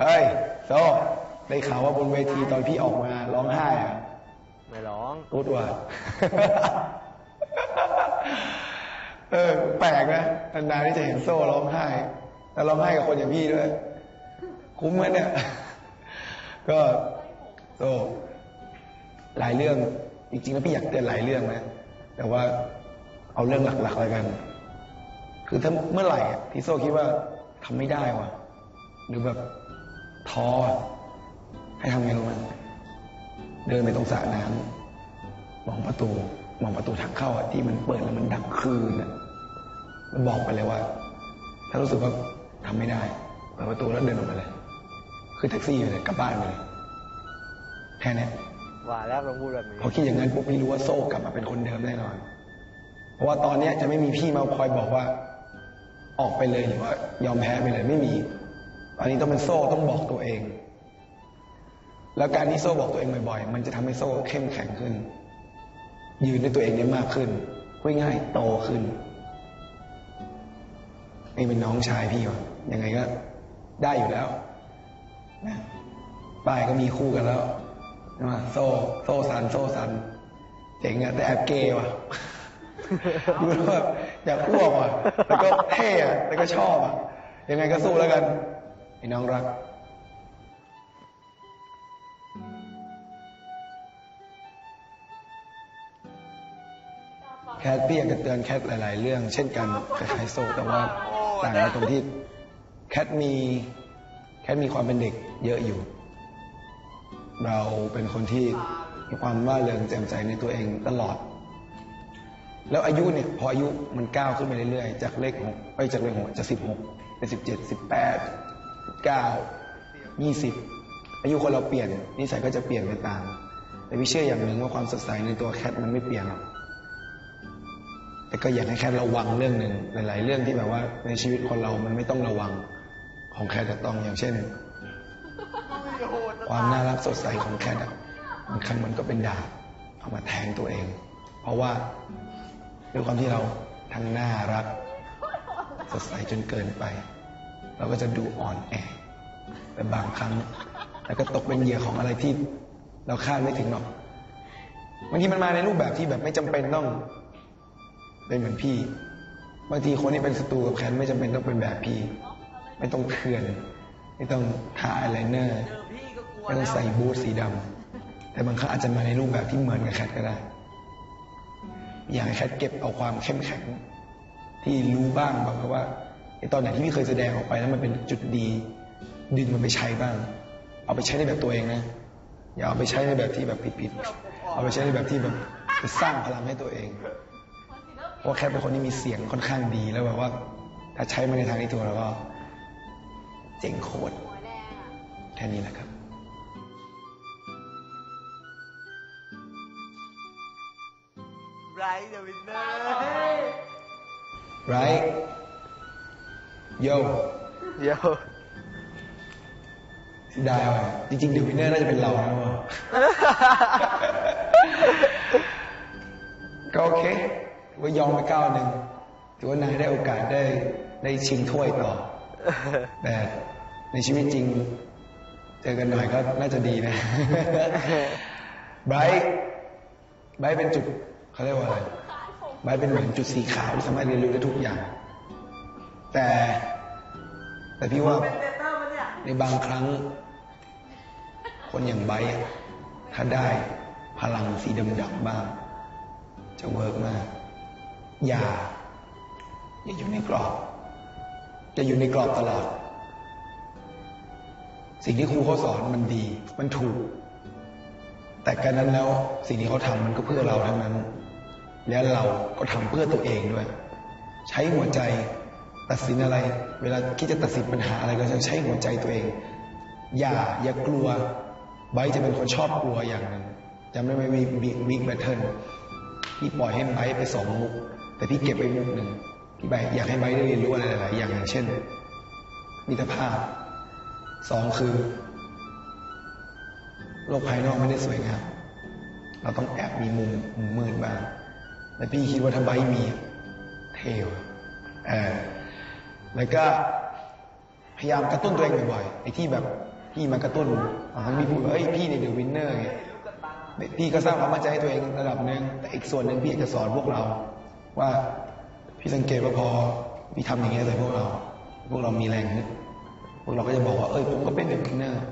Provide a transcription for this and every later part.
เฮ้ยโซได้ข่าวว่าบนเวทีตอนพี่ออกมาร้องไห้อะไม่ร้องกูดว่า เออ แปลกนะนานๆที่จะเห็นโซ่ร้องไห้ แล้วร้องไห้กับคนอย่างพี่ด้วย คุ้มไหมเนี่ย ก็โซ่หลายเรื่อง จริงๆแล้วพี่อยากเตือนหลายเรื่องนะ แต่ว่าเอาเรื่องหลักๆแล้วกัน คือถ้าเมื่อไหร่อะที่โซ่คิดว่าทำไม่ได้วะหรือแบบ ท้ออะให้ทำไงรู้ไหมเดินไปตรงสระน้ำมองประตูมองประตูทางเข้าอะที่มันเปิดแล้วมันดังคืนอะแล้วบอกไปเลยว่า ถ้ารู้สึกว่าทำไม่ได้เปิดประตูแล้วเดินออกมาเลย คือแท็กซี่ไปเลยกลับบ้านไปเลยแค่เนี้ยว่าแล้วต้องพูดแบบนี้พอคิดอย่างนั้นปุ๊บพี่รู้ว่าโซ่กลับมาเป็นคนเดิมแน่นอน เพราะว่าตอนเนี้ยจะไม่มีพี่มาคอยบอกว่า ออกไปเลยหรือว่ายอมแพ้ไปเลยไม่มีต อันนี้ต้องเป็นโซ่ต้องบอกตัวเอง แล้วการที่โซ่บอกตัวเองบ่อยๆ มันจะทำให้โซ่เข้มแข็งขึ้น ยืนด้วยตัวเองได้มากขึ้นพูดง่ายโตขึ้นนี่เป็นน้องชายพี่วะยังไงก็ได้อยู่แล้วนะป้ายก็มีคู่กันแล้วใช่ไหมโซ่โซ่สัน โซ่สัน เจ๋งอะแต่แอบเกย์ว่ะดูแล้วแบบอยากอ้วกว่ะแล้วก็เท่อะแล้วก็ชอบอะยังไงก็สู้แล้วกัน ไอ้น้องรัก แคทพี่อยากจะเตือนแคทหลาย ๆ เรื่อง เช่นกันคล้ายๆโซแต่ว่าต่างกันตรงที่แคทมีแคทมีความเป็นเด็กเยอะอยู่ เราเป็นคนที่มีความว่าเริงแจ่มใสในตัวเองตลอด แล้วอายุเนี่ยพออายุมันก้าวขึ้นไปเรื่อยๆ จากเลขหกไปจากเลขหกจะสิบหกเป็นสิบเจ็ดสิบแปด เก้ายี่สิบอายุคนเราเปลี่ยนนิสัยก็จะเปลี่ยนไปตาม แต่พี่เชื่ออย่างหนึ่งว่าความสดใสในตัวแคทมันไม่เปลี่ยนหรอกแต่ก็อยากให้แค่ระวังเรื่องหนึ่งหลาย ๆ เรื่องที่แบบว่าในชีวิตคนเรามันไม่ต้องระวังของแคทจะต้องอย่างเช่น ความน่ารักสดใสของแคทอะบางครั้งมันก็เป็นดาบเอามาแทงตัวเอง เพราะว่าด้วยความที่เราทั้งน่ารัก สดใสจนเกินไป เราก็จะดูอ่อนแอแต่บางครั้งแล้วก็ตกเป็นเหยื่อของอะไรที่เราคาดไม่ถึงหรอกบางทีมันมาในรูปแบบที่แบบไม่จำเป็นต้อง เป็นเหมือนพี่ บางทีคนที่เป็นศัตรูกับแคนไม่จำเป็นต้องเป็นแบบพี่ ไม่ต้องเถื่อน ไม่ต้องทาอายไลเนอร์ไม่ต้องใส่บูทสีดำแต่บางครั้งอาจจะมาในรูปแบบที่เหมือนกับแคทก็ได้ อยากให้แคทเก็บเอาความเข้มแข็ง ที่รู้บ้างบอกว่า ตอนไหนที่พี่เคยแสดงออกไปแล้วมันเป็นจุดดีดึงมันไปใช้บ้าง เอาไปใช้ในแบบตัวเองนะ อย่าเอาไปใช้ในแบบที่แบบผิดๆเอาไปใช้ในแบบที่แบบจะสร้างพลังให้ตัวเองเพราะว่าแคทเป็นคนที่มีเสียงค่อนข้างดีแล้วแบบว่า ถ้าใช้มาในทางที่ถูกแล้วก็ เจ๋งโคตรแค่นี้แหละครับไรเดวินเนอร์ right yo เดี๋ยวเสียดายว่ะจริงๆเดวินเนอร์น่าจะเป็นเรานะวะก็โอเคถือว่ายอมไปก้าวหนึ่งถือว่านายได้โอกาสได้ได้ชิงถ้วยต่อ แต่ในชีวิตจริง เจอกันหน่อยก็น่าจะดีนะไบรท์ไบรท์เป็นจุดเขาเรียกว่าอะไรไบรท์เป็นเหมือนจุดสีขาวที่สามารถเรียนรู้ได้ทุกอย่าง แต่แต่พี่ว่าในบางครั้ง คนอย่างไบรท์อะถ้าได้พลังสีดำๆบ้าง จะเวิร์กมาก อย่า อย่าอยู่ในกรอบ จะอยู่ในกรอบตลอด สิ่งที่ครูเขาสอนมันดี มันถูก แต่การนั้นแล้วสิ่งที่เขาทำมันก็เพื่อเราทั้งนั้น แล้วเราก็ทำเพื่อตัวเองด้วย ใช้หัวใจ ตัดสินอะไร เวลาคิดจะตัดสินปัญหาอะไรก็จะใช้หัวใจตัวเอง อย่าอย่ากลัวไบจะเป็นคนชอบกลัวอย่างหนึ่งจำได้ไหมวิวิวิกแบทเทิลพี่ปล่อยให้ไบไปสองมุก แต่พี่เก็บไว้มุกหนึ่งพี่ไบอยากให้ไบได้เรียนรู้อะไรหลายๆอย่างอย่างเช่นมิตรภาพสองคือ โลกภายนอกไม่ได้สวยงามเราต้องแอบมีมุมมืดบ้างแต่พี่คิดว่าถ้าไบมีเทวเออ แล้วก็พยายามกระตุ้นตัวเองบ่อยๆไอ้ที่แบบพี่มากระตุ้นทั้งพี่พูดว่าเอ้ยพี่ในเดอะวินเนอร์ไงพี่ก็สร้างความมั่นใจให้ตัวเองระดับหนึ่งแต่อีกส่วนหนึ่งพี่อยากจะสอนพวกเรา ว่าพี่สังเกตว่าพอพี่ทำอย่างเงี้ยใส่พวกเรา พวกเรามีแรงฮึดพวกเราก็จะบอกว่าเอ้ยผมก็เป็นเดอะวินเนอร์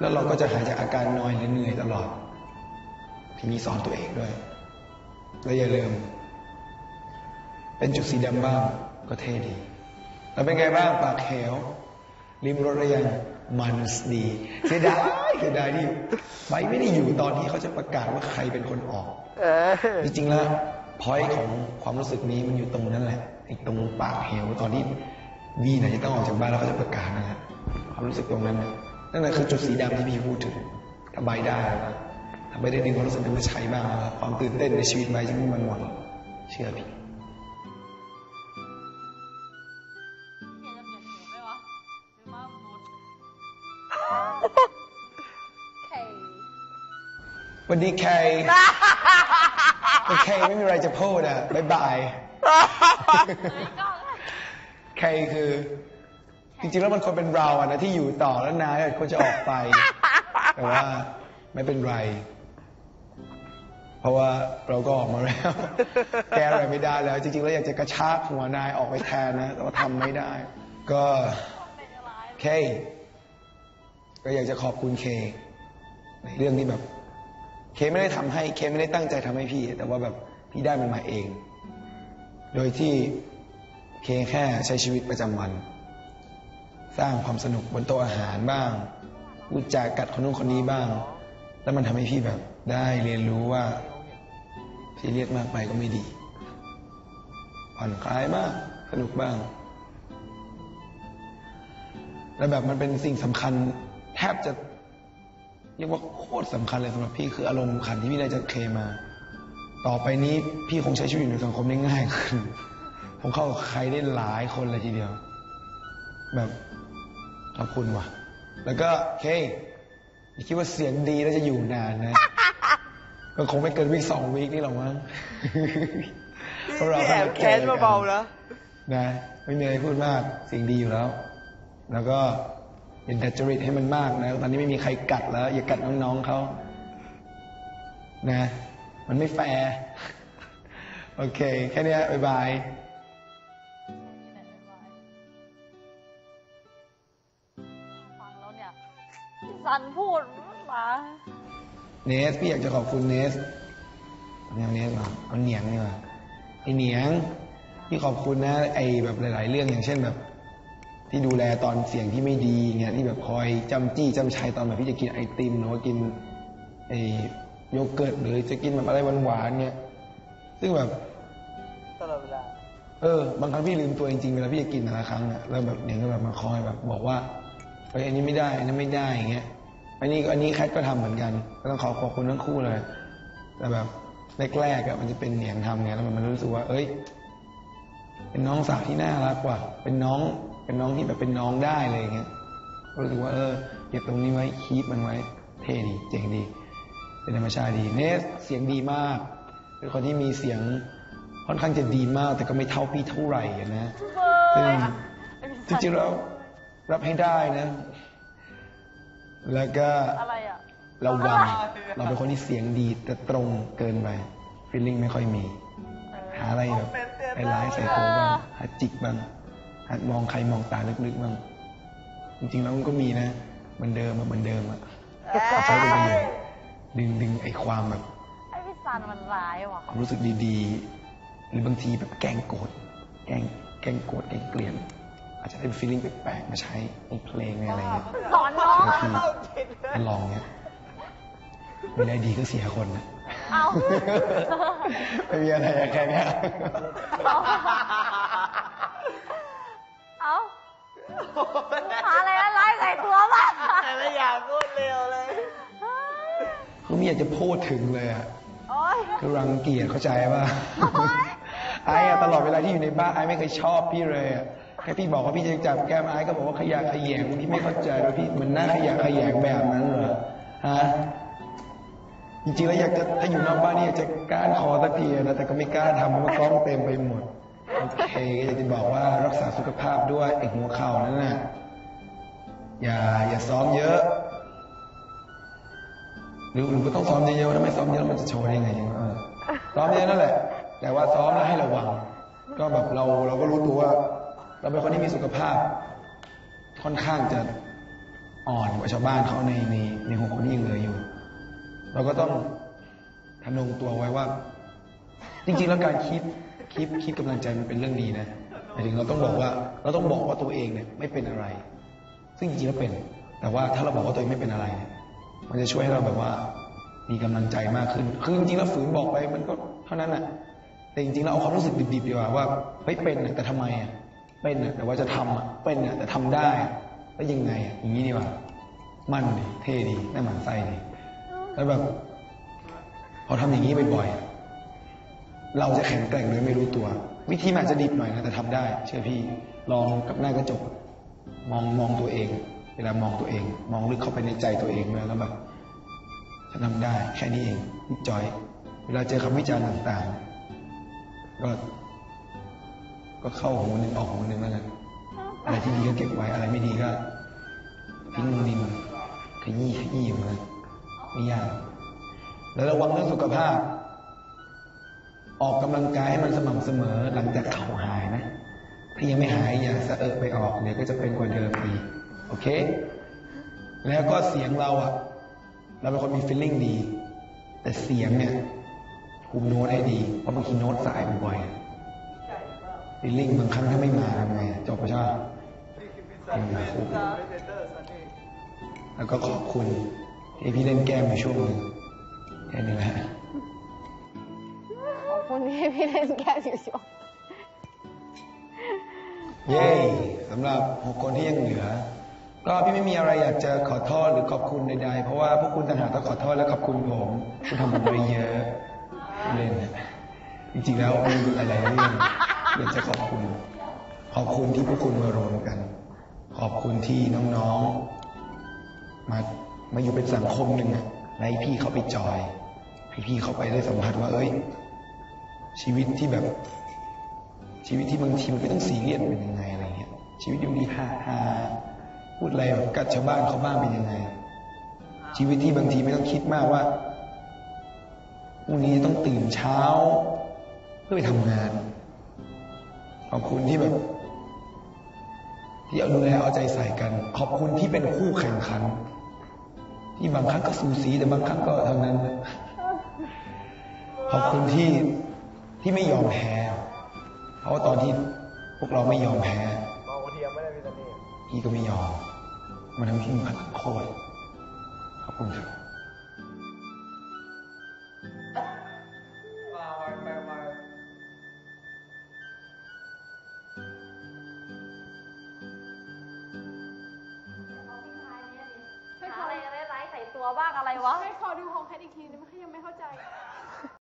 แล้วเราก็จะหายจากอาการนอยและเหนื่อยตลอด ทีนี้สอนตัวเองด้วยแล้วอย่าลืม เป็นจุดสีดำบ้างก็เท่ดี แล้วเป็นไงบ้างปากเหวริมรถระยังมันดีเสียดายเสียดายที่ไบร์ทไม่ได้อยู่ตอนที่เขาจะประกาศว่าใครเป็นคนออกเออจริงๆแล้วพอยของความรู้สึกนี้มันอยู่ตรงนั้นแหละไอ้ตรงปากเหวตอนที่วีน่ะจะต้องออกจากบ้านแล้วเขาจะประกาศนะฮะความรู้สึกตรงนั้นน่ะนั่นแหละคือจุดสีดำที่พี่พูดถึงถ้าใบได้นะถ้าใบได้ดึงความรู้สึกนั้นมาใช้บ้างนะครับความตื่นเต้นในชีวิตใบจะไม่มันหวังเชื่อพี่ วันนี้เคโอเคไม่มีอะไรจะพูดอะบายบายเฮ้ยก็เคคือ จริงๆแล้วมันควรเป็นเราอะนะที่อยู่ต่อแล้วนายควรจะออกไป แต่ว่าไม่เป็นไร เพราะว่าเราก็ออกมาแล้ว แก้อะไรไม่ได้แล้ว จริงๆแล้วอยากจะกระชากหัวนายออกไปแทนนะ แต่ว่าทำไม่ได้ ก็เป็นอะไรเคก็อยากจะขอบคุณเคในเรื่องที่แบบ เคไม่ได้ทำให้เคไม่ได้ตั้งใจทำให้พี่ แต่ว่าแบบพี่ได้มันมาเอง โดยที่เคแค่ใช้ชีวิตประจำวัน สร้างความสนุกบนโต๊ะอาหารบ้างพูดจากัดคนนู้นคนนี้บ้าง แล้วมันทำให้พี่แบบ ได้เรียนรู้ว่าซีเรียสมากไปก็ไม่ดีผ่อนคลายบ้างสนุกบ้าง แล้วแบบมันเป็นสิ่งสำคัญแทบจะ เรียกว่าโคตรสำคัญเลยสำหรับพี่คืออารมณ์ขันที่พี่ได้จากเคมา ต่อไปนี้พี่คงใช้ชีวิตอยู่ในสังคมได้ง่ายขึ้นผมเข้ากับใครได้หลายคนเลยทีเดียว แบบขอบคุณว่ะ แล้วก็เคอย่าคิดว่าเสียงดีแล้วจะอยู่นานนะ ก็คงไม่เกินวีคสองวีคนี่หรอกมั้งเพราะเราพี่ก็แอบจะแค้นเบาๆนะนะ ไม่มีอะไรพูดมากเสียงดีอยู่แล้ว แล้วก็ อย่าดัดจริตให้มันมากนะ ตอนนี้ไม่มีใครกัดแล้ว อย่ากัดน้องๆเขานะ มันไม่แฟร์โอเค แค่เนี้ยบ๊ายบายฟังแล้วเนี่ยพี่ซันพูดมาเนส พี่อยากจะขอบคุณเนสเอาเนสมาเอาเหนียงนี่มาไอเหนียง พี่ขอบคุณนะ ไอแบบหลาย ๆ เรื่องอย่างเช่นแบบ ที่ดูแลตอนเสียงที่ไม่ดีเงี้ยที่แบบคอยจำจี้จำชัยตอนแบบพี่จะกินไอติมหรือว่ากินไอโยเกิร์ตหรือจะกินแบบอะไรหวานๆเงี้ยซึ่งแบบตลอดเวลาเออบางครั้งพี่ลืมตัวจริงๆเวลาพี่จะกินแต่ละครั้งอะแล้วแบบเนี่ยก็แบบมาคอยแบบบอกว่าเฮ้ยอันนี้ไม่ได้อันนั้นไม่ได้อย่างเงี้ยอันนี้อันนี้แคทก็ทำเหมือนกันก็ต้องขอขอบคุณทั้งคู่เลย แต่แบบแรกๆอะมันจะเป็นเหนียงทำไงแล้วมันรู้สึกว่า เอ้ย เป็นน้องสาวที่น่ารักกว่า เป็นน้อง เป็นน้องที่แบบเป็นน้องได้เลยอย่างเงี้ยก็รู้สึกว่าเออเก็บตรงนี้ไว้คีปมันไว้ เท่ดีเจ๋งดี เป็นธรรมชาติดี เนสเสียงดีมาก เป็นคนที่มีเสียงค่อนข้างจะดีมาก แต่ก็ไม่เท่าพี่เท่าไหร่อะนะเบซึ่งยจริงๆแล้วรับให้ได้นะ แล้วก็อะไรอะระวังเราเป็นคนที่เสียงดีแต่ตรงเกินไปฟีลลิ่งไม่ค่อยมี หาอะไรแบบไอ้ร้ายใส่ตัวบ้างหาจิกบ้าง หัดมองใครมองตาลึกๆบ้างจริงๆแล้วมันก็มีนะเหมือนเดิมอะเหมือนเดิมอะใช้เป็นประโยชน์ดึงดึงไอ้ความแบบไอ้พี่ซันมันร้ายว่ะความรู้สึกดีๆ หรือบางทีแบบแกล้งโกรธแกล้งแกล้งโกรธแกล้งเกลียดอาจจะได้ฟีลลิ่งแปลกๆมาใช้ในเพลงในอะไรเงี้ยสอนน้องบางทีมาลองเนี้ยไม่ได้ดีก็เสียคนนะเอาไม่มีอะไรอะแค่เนี้ย หาอะไรร้ายใส่ตัวบ้างแต่ไม่อยากพูดเร็วเลยคือไม่อยากจะพูดถึงเลยอะโอ๊ยคือรังเกียจเข้าใจป่ะไอ้อะตลอดเวลาที่อยู่ในบ้านไอ้ไม่เคยชอบพี่เลยอะแค่พี่บอกว่าพี่จะจับแก้มไอ้ก็บอกว่าขยะแขยงพี่ไม่เข้าใจว่าพี่มันน่าขยะแขยงแบบนั้นเหรอฮะจริงๆแล้วอยากจะถ้าอยู่นอกบ้านนี่อยากจะก้านคอสักทีนะแต่ก็ไม่กล้าทำเพราะว่ากล้องเต็มไปหมด โอเคอยากจะบอกว่ารักษาสุขภาพด้วยไอ้หัวเข่านั่นน่ะอย่าอย่าซ้อมเยอะหรือหรือก็ต้องซ้อมเยอะๆถ้าไม่ซ้อมเยอะมันจะโชว์ได้ยังไงเออซ้อมเยอะนั่นแหละ แต่ว่าซ้อมแล้วให้ระวัง ก็แบบเราเราก็รู้ตัวว่า เราเป็นคนที่มีสุขภาพ ค่อนข้างจะอ่อนกว่าชาวบ้านเขาในในในหกคนที่ยังเหลืออยู่ เราก็ต้องทะนงตัวไว้ว่า จริงๆแล้วการคิด คิดคิดกำลังใจมันเป็นเรื่องดีนะหมายถึงเราต้องบอกว่า เราต้องบอกว่าตัวเองเนี่ยไม่เป็นอะไร ซึ่งจริงๆแล้วเป็น แต่ว่าถ้าเราบอกว่าตัวเองไม่เป็นอะไรเนี่ยมันจะช่วยให้เราแบบว่า มีกำลังใจมากขึ้น คือจริงๆแล้วฝืนบอกไปมันก็เท่านั้นแหละแต่จริงๆแล้วเอาความรู้สึกดิบๆดีกว่าว่าเฮ้ยเป็นแต่ทำไมอะเป็นน่ะแต่ว่าจะทำอะเป็นน่ะแต่ทำได้แล้วยังไงอะอย่างนี้ดีกว่ามั่นดีเท่ดีน่าหมันไส้ดีแล้วแบบพอทำอย่างนี้บ่อยๆ เราจะแข็งแกร่งโดยไม่รู้ตัว วิธีมันอาจจะดิบหน่อยนะแต่ทำได้ เชื่อพี่ลองกับหน้ากระจกมองมองตัวเอง เวลามองตัวเอง มองลึกเข้าไปในใจตัวเองแล้วแบบฉันทำได้แค่นี้เองนิดจอย เวลาเจอคำวิจารณ์ต่างๆ ก็ ก็เข้าหูหนึ่งออกหูหนึ่งแล้วกันอะไรที่ดีก็เก็บไว้อะไรไม่ดีก็ทิ้งลงดินขยี้ขยี้อยู่นะไม่ยากแล้วระวังเรื่องสุขภาพ ออกกำลังกายให้มันสม่ำเสมอหลังจากเข่าหายนะ ถ้ายังไม่หายอย่าสะเอิกไปออกเดี๋ยวก็จะเป็นกว่าเดิมอีกโอเค แล้วก็เสียงเราอะเราเป็นคนมี feeling ดี แต่เสียงเนี่ยคุมโน้ตให้ดี เพราะบางทีโน้ตสายบ่อยๆ feeling บางครั้งถ้าไม่มาทำไงจบไปใช่ไหมแล้วก็ขอบคุณที่พี่เล่นแก้มในช่วงนึงแค่นี้แหละ คุณที่พี่เล่นแก้วอยู่ช่วงเย้สำหรับหกคนที่ยังเหลือ ก็พี่ไม่มีอะไรอยากจะขอโทษหรือขอบคุณใดๆ เพราะว่าพวกคุณต่างหากต้องขอโทษและขอบคุณผมที่ทำผมไปเยอะเล่นนะจริงๆแล้วมีหลายๆเรื่องอยากจะขอบคุณ ขอบคุณที่พวกคุณมารวมกัน ขอบคุณที่น้องๆ มามาอยู่เป็นสังคมหนึ่งอะและให้พี่เขาไปจอยให้พี่เขาไปได้สัมผัสว่าเอ้ย ชีวิตที่แบบ ชีวิตที่บางทีมันก็ต้องซีเรียสเป็นยังไงอะไรเงี้ยชีวิตยังดีฮ่าฮาพูดอะไรแบบกัดชาวบ้านเขาบ้างเป็นยังไง ชีวิตที่บางทีไม่ต้องคิดมากว่าพรุ่งนี้ต้องตื่นเช้าเพื่อไปทำงานขอบคุณที่แบบ ที่เอาดูแลเอาใจใส่กัน ขอบคุณที่เป็นคู่แข่งขัน ที่บางครั้งก็สูสีแต่บางครั้งก็เท่านั้น ขอบคุณที่ ที่ไม่ยอมแพ้เพราะว่าตอนที่พวกเราไม่ยอมแพ้มองกระเทียมไม่ได้วิตามินพี่ก็ไม่ยอมมันทำให้พี่มีพลังโคตรขอบคุณครับ